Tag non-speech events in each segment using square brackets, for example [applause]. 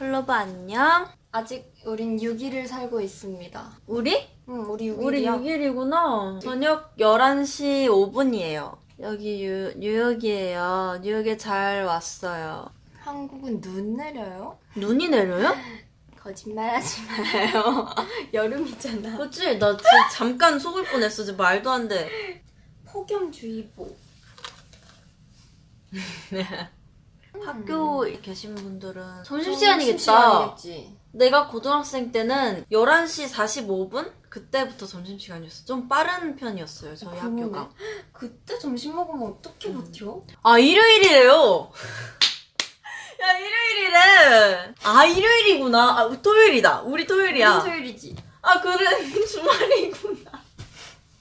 플러버 안녕. 아직 우린 6일을 살고 있습니다. 우리? 응, 우리 6일이야. 우리 6일이구나. 저녁 11시 5분이에요. 여기 뉴, 뉴욕이에요. 뉴욕에 잘 왔어요. 한국은 눈 내려요? 눈이 내려요? [laughs] 거짓말하지 마요. [laughs] 여름이잖아. 그치? 나 진짜 잠깐 속을 뻔했어. 진짜 말도 안 돼. 폭염주의보. [laughs] 학교 에 계신 분들은 음, 점심시간이겠다. 점심시간이겠지. 내가 고등학생 때는 11시 45분? 그때부터 점심시간이었어. 좀 빠른 편이었어요, 저희 그러네. 학교가. 그때 점심 먹으면 어떻게 버텨? 아, 일요일이래요! [laughs] 야, 일요일이래! 아, 일요일이구나. 아, 토요일이다. 우리 토요일이야. 토요일이지. 아, 그래. [laughs] 주말이구나.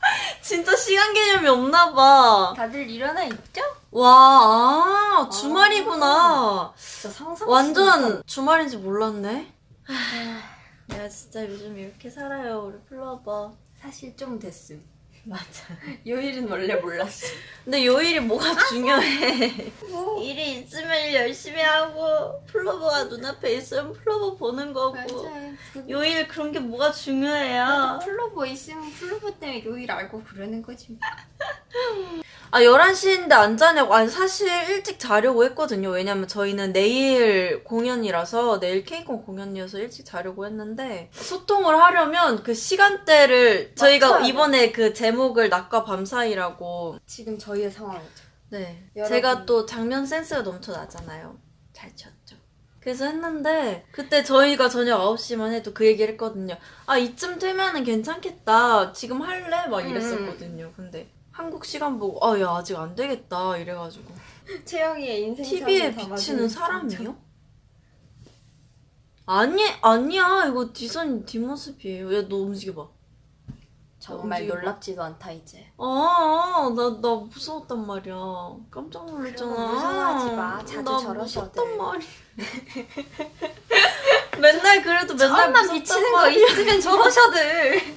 [laughs] 진짜 시간 개념이 없나봐. 다들 일어나 있죠? 와, 아, 주말이구나. 진짜 상상. 완전 주말인지 몰랐네. 내가 진짜 요즘 이렇게 살아요, 우리 플러버. 사실 좀 됐음. [laughs] 맞아. 요일은 원래 몰랐어. 근데 요일이 뭐가 중요해. [laughs] 일이 있으면 열심히 하고, 플러버가 눈앞에 있으면 플러버 보는 거고. 맞아요. 요일 그런 게 뭐가 중요해요. 플로버 있으면 플로버 때문에 요일 알고 그러는 거지. [laughs] 아, 11시인데 안 자냐고. 아니, 사실 일찍 자려고 했거든요. 왜냐면 저희는 내일 공연이라서, 내일 케이콘 공연이어서 일찍 자려고 했는데, 소통을 하려면 그 시간대를, 저희가. 이번에 그 제목을 낮과 밤 사이라고, 지금 저희의 상황이죠. 네. 여러분. 제가 또 장면 센스가 넘쳐나잖아요. 잘 쳤죠. 그래서 했는데, 그때 저희가 저녁 9시만 해도 그 얘기를 했거든요. 아, 이쯤 되면은 괜찮겠다. 지금 할래? 막 이랬었거든요. 근데, 한국 시간 보고, 아, 야, 아직 안 되겠다. 이래가지고. [laughs] 채영이의 인생 TV에 비치는 사람이요? 아니, 아니야. 이거 뒷선 뒷모습이에요. 야, 너 움직여봐. 정말 움직여봐. 놀랍지도 않다 이제. 아, 나, 나 무서웠단 말이야. 깜짝 놀랐잖아. 무서워하지 마. 자주 나. 무섭단 말이야. [laughs] 맨날 그래도 맨날 무섭단 비치는 거 말이야. 있으면 저러셔들. [laughs]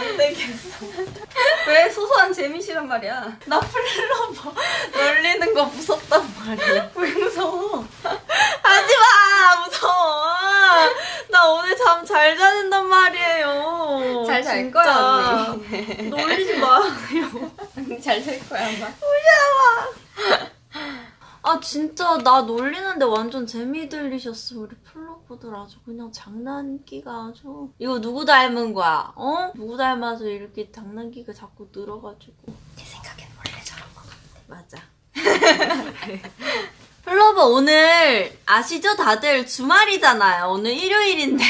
안 되겠어. [laughs] 왜 소소한 재미시란 말이야. 나 플러버 놀리는 거 무섭단 말이야. [laughs] 왜 무서워? 하지 마! 무서워! 나 오늘 잠 잘 자는단 말이에요. 잘잘 진짜. 거야 언니. [laughs] 놀리지 마요. 잘 될 거야 아마. 아 진짜 나 놀리는데 완전 재미 들리셨어 우리 플 로버들 아주 그냥 장난기가 아주 이거 누구 닮은 거야? 어? 누구 닮아서 이렇게 장난기가 자꾸 늘어가지고 내 생각엔 원래 저런 거 같아. 맞아 [laughs] 플로버 오늘 아시죠 다들 주말이잖아요 오늘 일요일인데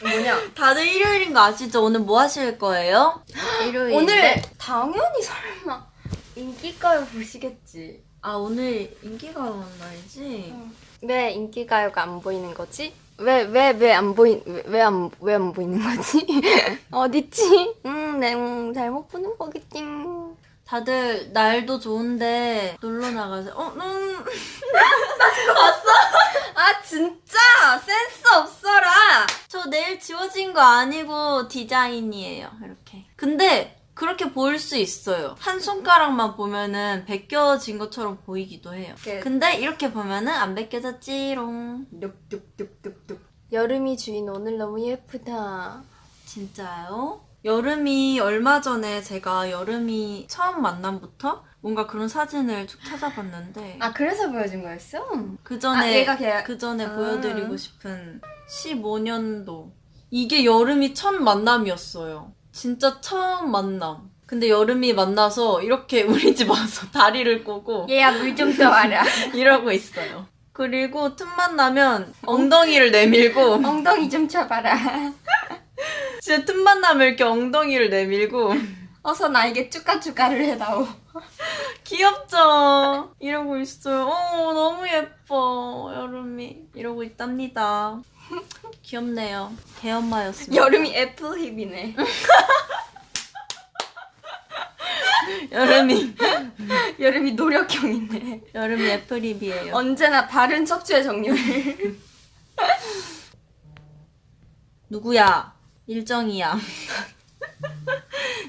뭐냐? [laughs] 다들 일요일인 거 아시죠? 오늘 뭐 하실 거예요? 일요일 오늘 당연히 설마 인기가요 보시겠지. 아 오늘 인기가요 날이지? 왜 인기가요가 안 보이는 거지? 왜 왜 왜 안 보인 왜 안 왜 안 보이는 거지? [laughs] 어딨지? 음, 내 음, 잘못 보는 거겠지. 다들 날도 좋은데 놀러 나가세요. 어, 음. [laughs] 아 진짜 센스 없어라. 저 내일 지워진 거 아니고 디자인이에요. 이렇게. 근데 그렇게 보일 수 있어요. 한 손가락만 보면은 벗겨진 것처럼 보이기도 해요. 네. 근데 이렇게 보면은 안 벗겨졌지롱. 뚝뚝뚝뚝뚝. 여름이 주인 오늘 너무 예쁘다. 진짜요? 여름이 얼마 전에 제가 여름이 처음 만남부터 뭔가 그런 사진을 쭉 찾아봤는데 아 그래서 보여준 거였어? 그 전에 아, 얘가 걔- 그 전에 아. 보여드리고 싶은 15년도 이게 여름이 첫 만남이었어요. 진짜 처음 만남. 근데 여름이 만나서 이렇게 [laughs] 우리 집 와서 다리를 꼬고 얘야 물좀 떠와라. [laughs] 이러고 있어요. 그리고 틈만 나면 엉덩이를 내밀고 [laughs] 엉덩이 좀 쳐봐라. 진짜 틈만 나면 이렇게 엉덩이를 내밀고 어서 나에게 쭈까쭈까를 해다오. 귀엽죠? 이러고 있어요. 어, 너무 예뻐. 여름이. 이러고 있답니다. [laughs] 귀엽네요. 개엄마였습니다. 여름이 애플 힙이네. [laughs] 여름이. [laughs] 여름이 노력형이네. 여름이 애플립이에요. 언제나 바른 척추의 정렬. 누구야? 일정이야.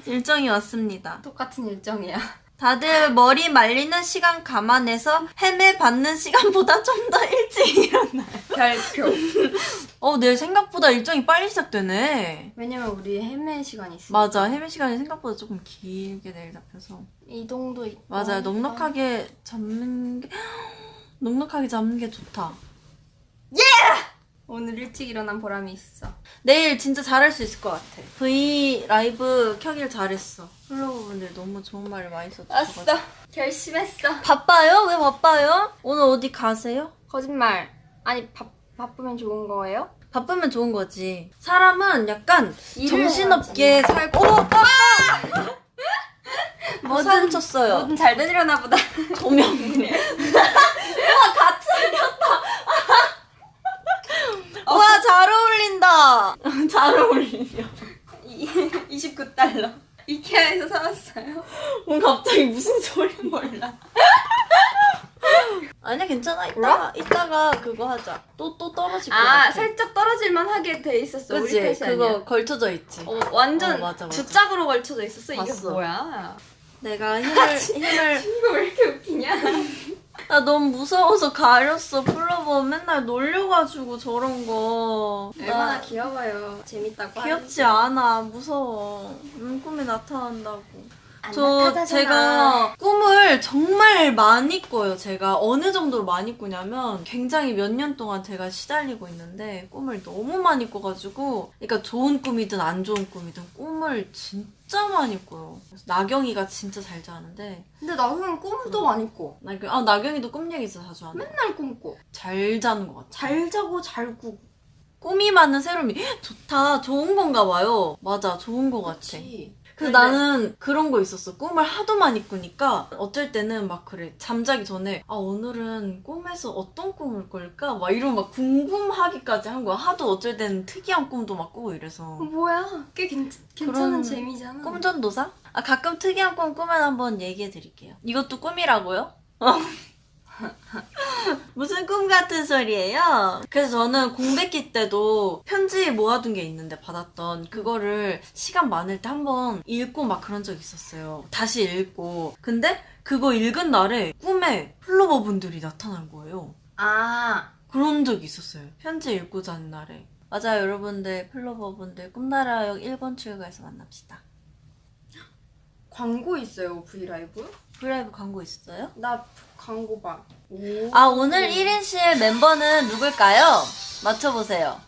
일정이 왔습니다. 똑같은 일정이야. 다들 머리 말리는 시간 감안해서 헤매 받는 시간보다 좀 더 일찍. 별표. 어, 내일 생각보다 일정이 빨리 시작되네. 왜냐면 우리 헤매 시간이 있어. 맞아, 헤매 시간이 생각보다 조금 길게 내일 잡혀서. 이동도 있고. 맞아요, 하니까. 넉넉하게 잡는 게, [gasps] 넉넉하게 잡는 게 좋다. 오늘 일찍 일어난 보람이 있어. 내일 진짜 잘할 수 있을 것 같아. V 라이브 켜길 잘했어. 플로우분들 너무 좋은 말을 많이. 왔어. 결심했어. 바빠요? 왜 바빠요? 오늘 어디 가세요? 거짓말. 아니 바, 바쁘면 좋은 거예요? 바쁘면 좋은 거지. 사람은 약간 일을 정신없게 살고. 오, 오빠! 뭐 사고 쳤어요? 뭐든 잘 되려나 보다. 조명이네. [laughs] 와, 같이 생겼다. [laughs] 와, 잘 어울린다. [laughs] 잘 어울리냐. 29달러. 이케아에서 사왔어요. 뭐 갑자기 무슨 소리 몰라. 아니야 괜찮아 이따가 이따가 그거 하자 또 또 떨어질 것 아 같아 살짝 떨어질만 하게 돼 있었어. 우리 그치 그거 아니야. 걸쳐져 있지 어, 완전 어, 맞아, 맞아. 두 짝으로 걸쳐져 있었어. 이게 봤어. 뭐야? 내가 [laughs] 힘을 힘을 이거 왜 이렇게 웃기냐? [laughs] 나 너무 무서워서 가렸어 플로버 맨날 놀려가지고 저런 거 얼마나 나 귀여워요. 재밌다고. 귀엽지 않아 무서워 음, 꿈에 나타난다고 안 저 나타나잖아. 제가 꿈을 정말 많이 꿔요. 제가 어느 정도로 많이 꾸냐면 굉장히 몇 년 동안 제가 시달리고 있는데 꿈을 너무 많이 꿔가지고 그러니까 좋은 꿈이든 안 좋은 꿈이든 꿈을 진짜 많이 꿔요. 그래서 나경이가 진짜 잘 자는데 근데 나는 꿈도 많이 꿔. 나경 아 나경이도 꿈 얘기 진짜 자주 하네. 맨날 꿈 꿔. 잘 자는 것 같아. 잘 자고 잘 꾸고. 꿈이 많은 새롬이 헉, [gasps] 좋다 좋은 건가 봐요. 맞아 좋은 것 같아. 그치. 그래서 근데- 나는 그런 거 있었어. 꿈을 하도 많이 꾸니까 어쩔 때는 막 그래. 잠자기 전에 아 오늘은 꿈에서 어떤 꿈을 꿀까? 막 이런 막 궁금하기까지 한 거야. 하도 어쩔 때는 특이한 꿈도 막 꾸고 이래서. 어, 뭐야? 꽤 괜, 괜찮은 그런 재미잖아. 꿈전도사? 아 가끔 특이한 꿈 꾸면 한번 얘기해 드릴게요. 이것도 꿈이라고요? [laughs] 어. [laughs] 무슨 꿈 같은 소리예요? 그래서 저는 공백기 때도 편지 모아둔 게 있는데 받았던 그거를 시간 많을 때 한번 읽고 막 그런 적 있었어요. 다시 읽고. 근데 그거 읽은 날에 꿈에 플로버 분들이 나타난 거예요. 아 그런 적이 있었어요. 편지 읽고 자는 날에. 맞아요, 여러분들. 플로버 분들 꿈나라 역 1번 출구에서 만납시다. 광고 있어요 브이라이브? 브라이브 광고 있었어요? 나 광고 봐. 오. 아, 오늘 1인실 멤버는 누굴까요? 맞춰보세요.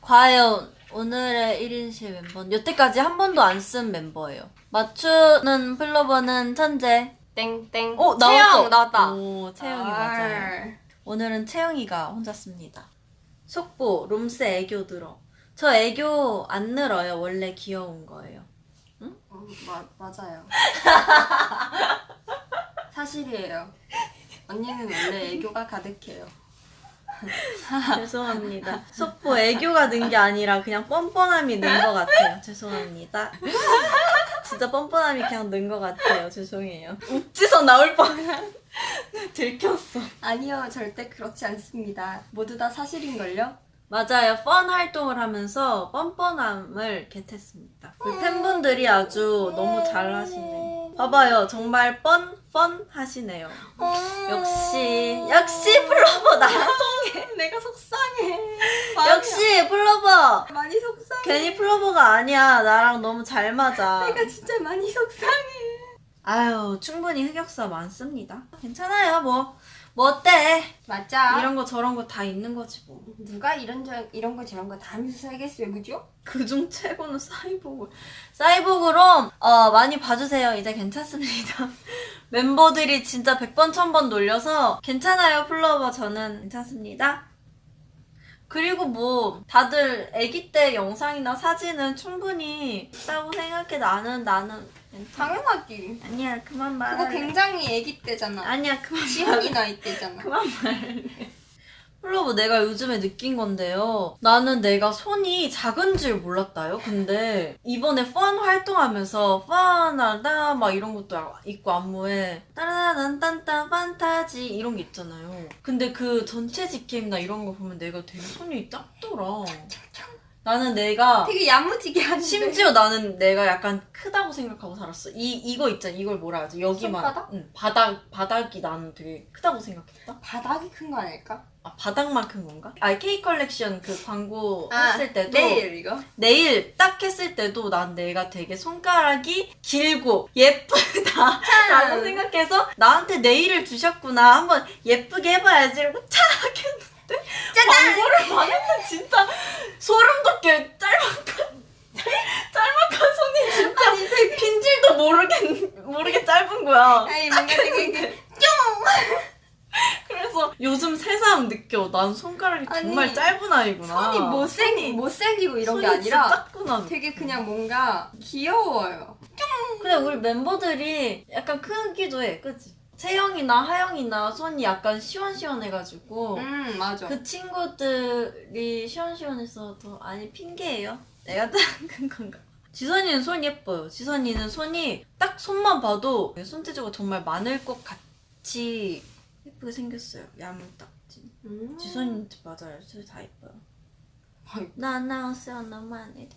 과연 오늘의 1인실 멤버는 여태까지 한 번도 안 쓴 멤버예요. 맞추는 플로버는 천재. 땡땡. 어, 나왔어. 채영 나왔다. 오, 채영이 아. 맞아요. 오늘은 채영이가 혼자 씁니다. 속보, 롬스 애교 들어. 저 애교 안 늘어요. 원래 귀여운 거예요. 어, 마, 맞아요. [laughs] 사실이에요. 언니는 원래 애교가 가득해요. [laughs] 죄송합니다. 속보 애교가 는 게 아니라 그냥 뻔뻔함이 는 것 같아요. 죄송합니다. [laughs] 진짜 뻔뻔함이 그냥 는 것 같아요. 죄송해요. 욱지서 나올 뻔. 들켰어. 아니요, 절대 그렇지 않습니다. 모두 다 사실인걸요? 맞아요. 펀 활동을 하면서 뻔뻔함을 겟했습니다. 우리 팬분들이 아주 너무 잘 하시네. 봐봐요. 정말 뻔, 뻔 하시네요. 역시, 역시 플로버다. [laughs] 내가 속상해. 역시 플로버. 많이 속상해. 괜히 플로버가 아니야. 나랑 너무 잘 맞아. 내가 진짜 많이 속상해. 아유, 충분히 흑역사 많습니다. 괜찮아요, 뭐. 뭐 어때? 맞아. 이런 거 저런 거 다 있는 거지, 뭐. 누가 이런 저 이런 거 저런 거 다 하면서 살겠어요, 그죠? 그중 최고는 사이보그. 사이보그로, 어, 많이 봐주세요. 이제 괜찮습니다. [laughs] 멤버들이 진짜 100번, 1000번 놀려서 괜찮아요, 플로버. 저는 괜찮습니다. 그리고 뭐, 다들 아기 때 영상이나 사진은 충분히 있다고 생각해. 나는, 나는. 당연하지. 아니야, 그만 말해. 그거 굉장히 애기 때잖아. 아니야, 그만 지훈이 나이 때잖아. 그만 말해. 플로브 내가 요즘에 느낀 건데요. 나는 내가 손이 작은 줄 몰랐다요. 근데 이번에 펀 활동하면서 펀하다 막 이런 것도 있고 안무에 따라단 딴딴 판타지 이런 게 있잖아요. 근데 그 전체 직캠이나 이런 거 보면 내가 되게 손이 작더라. 나는 내가 되게 야무지게 하는데. 심지어 나는 내가 약간 크다고 생각하고 살았어. 이 이거 있잖아. 이걸 뭐라 하지? 여기만. 손바닥? 응. 바닥 바닥이 나는 되게 크다고 생각했다. 바닥이 큰 거 아닐까? 아 바닥만 큰 건가? 아 K 컬렉션 그 광고 아, 했을 때도 내일 이거. 네일 딱 했을 때도 난 내가 되게 손가락이 길고 예쁘다. 라고 생각해서 나한테 네일을 주셨구나. 한번 예쁘게 해봐야지 이러고 착 했는데 [laughs] 광고를 봤는데 진짜 소름 돋게 짤막한 짤막한 손이 진짜 핀질도 모르게 모르게 짧은 거야. 아니 뭔가 되게 요즘 새삼 느껴. 난 손가락이 아니, 정말 짧은 아이구나. 손이 못생 못생기고 이런 게 손이 진짜 아니라 작구나 되게 그냥 뭔가 귀여워요. 그래 우리 멤버들이 약간 크기도 해. 그치? 채영이나 하영이나 손이 약간 시원시원해가지고 음 맞아. 그 친구들이 시원시원해서 더 아니 핑계예요? 내가 작은 [laughs] 건가? 지선이는 손 예뻐요. 지선이는 손이 딱 손만 봐도 손재주가 정말 많을 것 같이 예쁘게 생겼어요 야물 딱지 음. 지선이 맞아요 진짜 다 예뻐요. 나 나왔어요 너무 안 해.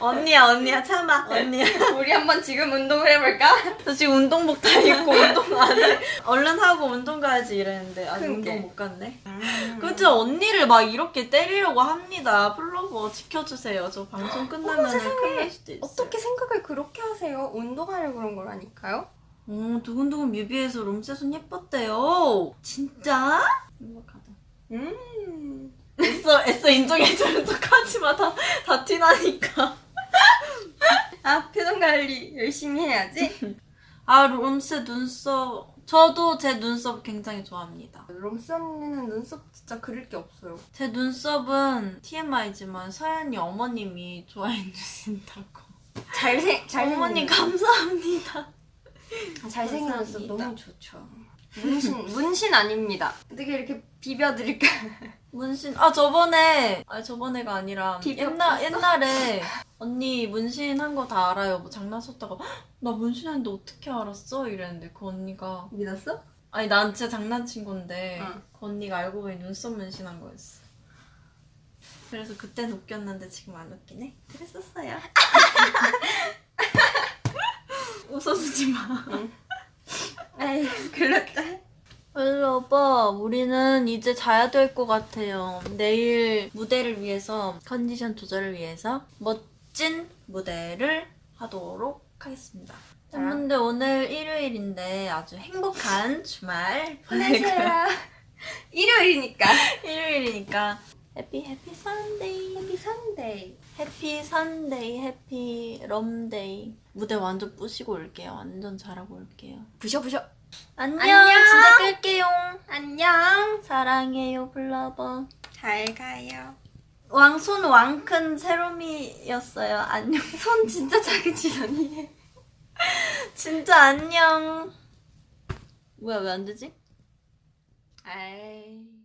언니야 언니야 참아 언니야 우리 한번 지금 운동을 해볼까? 저 지금 운동복 다 입고 [laughs] 운동 안 해. 얼른 하고 운동 가야지 이랬는데 아직 그러게. 운동 못 갔네. 음. 그죠 언니를 막 이렇게 때리려고 합니다. 플로버 지켜주세요. 저 방송 끝나면 큰일 날 수도 있어요. 어떻게 생각을 그렇게 하세요? 운동하려고 그런 거라니까요? 오 두근두근 뮤비에서 롬세손 예뻤대요. 진짜? 행복하다. 음. 애써 애써 인정해주는 척하지 마. 다, 다 티나니까. 아 표정 관리 열심히 해야지. 아 롬세 눈썹. 저도 제 눈썹 굉장히 좋아합니다. 롬스 언니는 눈썹 진짜 그릴 게 없어요. 제 눈썹은 TMI지만 서연이 어머님이 좋아해 주신다고. 잘생 잘생긴 어머님 감사합니다. 잘생긴 눈썹 감사합니다. 너무 좋죠. 문신 문신 아닙니다. 어떻게 이렇게 비벼드릴까? 문신 아 저번에 아 저번에가 아니라 옛날? 옛날에 언니 문신 한 거 다 알아요. 뭐 장난 쳤다가 "헉, 나 문신했는데 어떻게 알았어? 이랬는데 그 언니가 믿었어? 아니 난 진짜 장난친 건데 응. 그 언니가 알고 보니 눈썹 문신한 거였어. 그래서 그땐 웃겼는데 지금 안 웃기네. 그랬었어요. [laughs] 웃어주지 마. 에이 글렀다. 우리는 이제 자야 될 것 같아요. 내일 무대를 위해서, 컨디션 조절을 위해서 멋진 무대를 하도록 하겠습니다. 여러분들 오늘 일요일인데 아주 행복한 주말. [laughs] 안녕하세요. 일요일이니까. [laughs] 일요일이니까 해피 해피 선데이. 해피 선데이. 해피 선데이, 해피 럼데이. 무대 완전 부시고 올게요. 완전 잘하고 올게요. 부셔 부셔. 안녕. 안녕. 진짜 끌게요. 안녕. 사랑해요, 블러버. 잘 가요. 왕손 왕큰 세롬이였어요. 안녕. [laughs] 손 진짜 작은 지선이. [laughs] 진짜 안녕. 뭐야 왜 안 되지? 아이.